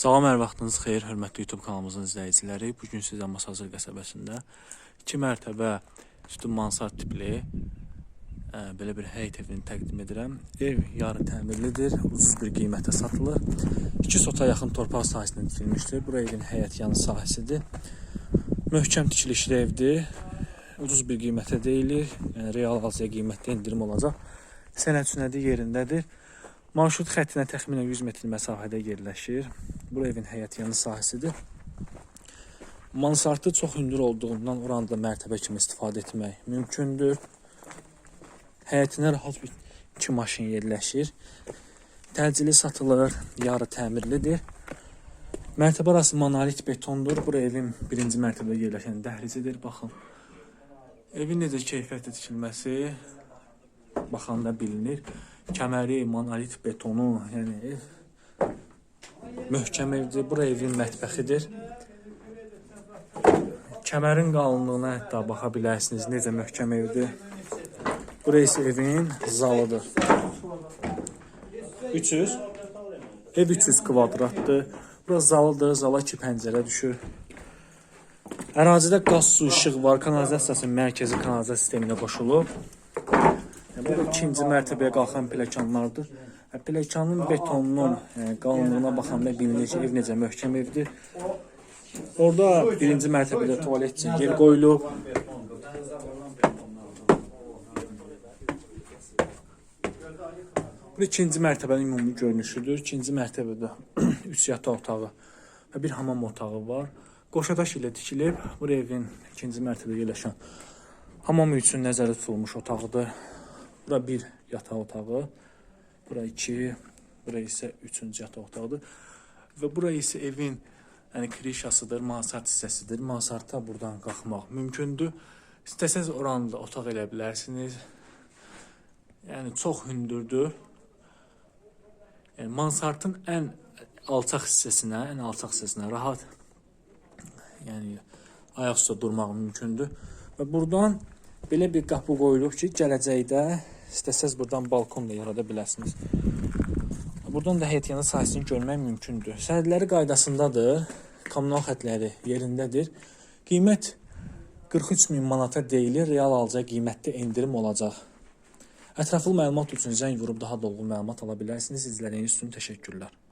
Salam, hər vaxtınız xeyir, hörmətli YouTube kanalımızın izləyiciləri. Bu gün sizə Masazır qəsəbəsində 2 mərtəbə üstü mansard tipli ə, belə bir həyət evini təqdim edirəm. Ev yarı təmirlidir, ucuz bir qiymətə satılır. 2 sota yaxın torpaq sahəsində tikilmişdir. Bura evin həyət yanı sahəsidir. Möhkəm tikilişli evdir. Ucuz bir qiymətə deyilir. Yəni real hal-hazırda qiymətdə endirim olacaq. Sənəd sünədi yerindədir. Marşrut xəttinə təxminən 100 metr məsafədə yerləşir. Bu evin həyət yanı sahəsidir. Mansartı çox hündür olduğundan oranda mərtəbə kimi istifadə etmək mümkündür. Həyətinə rahat bir iki maşın yerləşir. Təcili satılır, yarı təmirlidir. Mərtəbə arası monolit betondur. Bura evin birinci mərtəbədə yerləşən dəhlizidir. Baxın. Evin necə keyfiyyətli tikilməsi baxanda bilinir. Kəməri, monolit betonu, yəni ev möhkəm evdir. Bura evin mətbəxidir. Kəmərin qalınlığına hətta baxa bilərsiniz necə möhkəm evdir. Bura isə evin zalıdır. 300 Ev 300 kvadratdır. Bura zalıdır, zala iki pəncərə düşür. Ərazidə qaz, su, işıq var. Kanalizasiyası mərkəzi kanalizasiya sisteminə qoşulub. Yəni, bu ikinci mərtəbəyə qalxan pilləkənlərdir. Pilləkənin betonunun yəni, qalınlığına baxanda bilinir ki, ev necə möhkəm evdir. Orada birinci mərtəbədə tualet üçün yer qoyulub. Bu ikinci mərtəbənin ümumi görünüşüdür. İkinci mərtəbədə 3 yataq otağı və bir hamam otağı var. Qoşadaş ilə tikilib. Bu evin ikinci mərtəbədə yerləşən hamam üçün nəzərdə tutulmuş otağıdır. Bura bir yataq otağı, bura iki, bura isə üçüncü yataq otağıdır. Və bura isə evin yəni krişasıdır, mansard hissəsidir. Mansardda buradan qalxmaq mümkündür. İstəsəz oranda otaq elə bilərsiniz. Yəni çox hündürdür. Yəni mansardın ən alçaq hissəsinə, ən alçaq hissəsinə rahat yəni ayaq üstə durmaq mümkündür. Və buradan belə bir qapı qoyulub ki, gələcəkdə istəsəz buradan balkon da yarada bilərsiniz. Buradan da həyət yanı sahəsini görmək mümkündür. Sənədləri qaydasındadır. Kommunal xətləri yerindədir. Qiymət 43 min manata deyilir. Real alacağı qiymətdə endirim olacaq. Ətraflı məlumat üçün zəng vurub daha dolğun məlumat ala bilərsiniz. İzlədiyiniz üçün təşəkkürlər.